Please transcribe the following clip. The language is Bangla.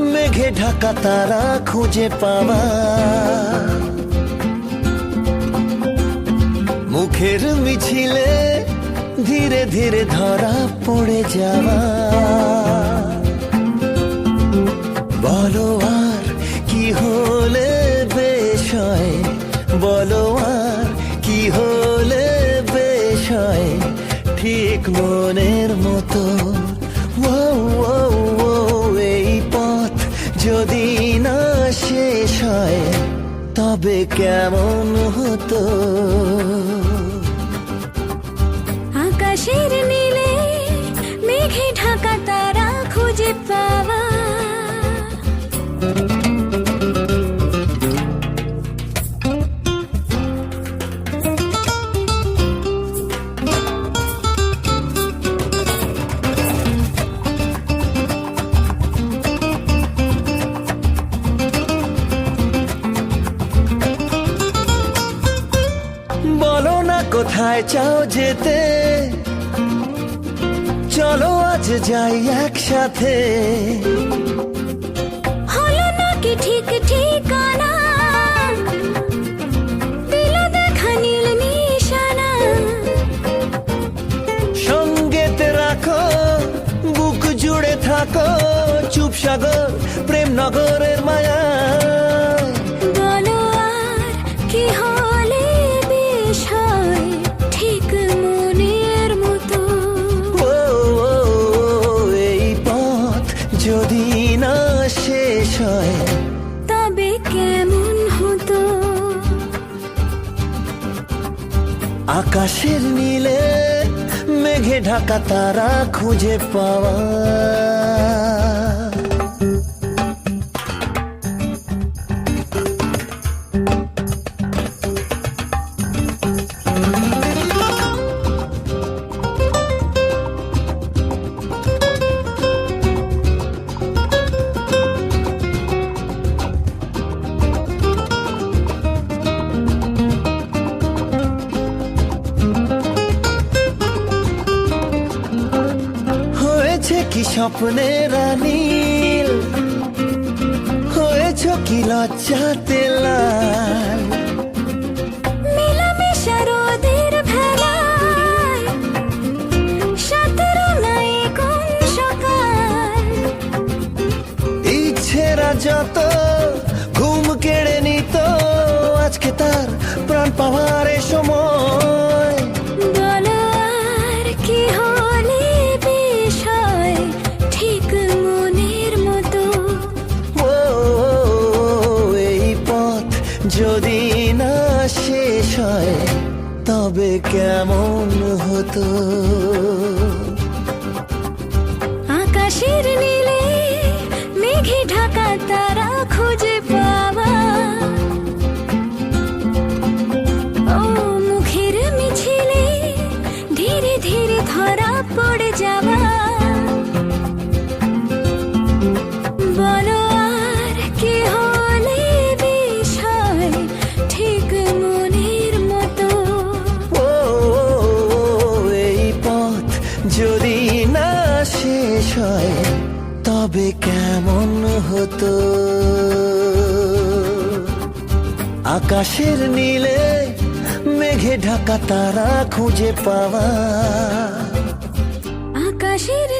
মেঘে ঢাকা তারা খুঁজে পাওয়া। মুখের মিছিলে ধীরে ধীরে ধরা পড়ে যাওয়া। বলো আর কি হলে বেশয়? বলো আর কি হলে বেশয়? ঠিক মনের মতো যদি না শেষ হয় তবে কেমন হতো? আকাশের কোথায় চাও যেতে? চলো আজ যাই একসাথে। হলো নাকি ঠিক ঠিকানা? দেখা নিশানা। সঙ্গেতে রাখো বুক জুড়ে থাকো চুপ সাগর প্রেম নগরের কেমন হতো? আকাশের নীলে মেঘে ঢাকা তারা খুঁজে পাওয়া। কি স্বপ্নের নীল হয়েছ কি লজ্জাতে লাল? তবে কেমন হতো? আকাশের নীলে মেঘে ঢাকা তারা খুঁজে পাওয়া। ও মুখের মিছিলে ধীরে ধীরে ধরা পড়ে যাওয়া। যদি না শেষ হয়, তবে কেমন হতো? আকাশের নীলে মেঘে ঢাকা তারা খুঁজে পাওয়া। আকাশের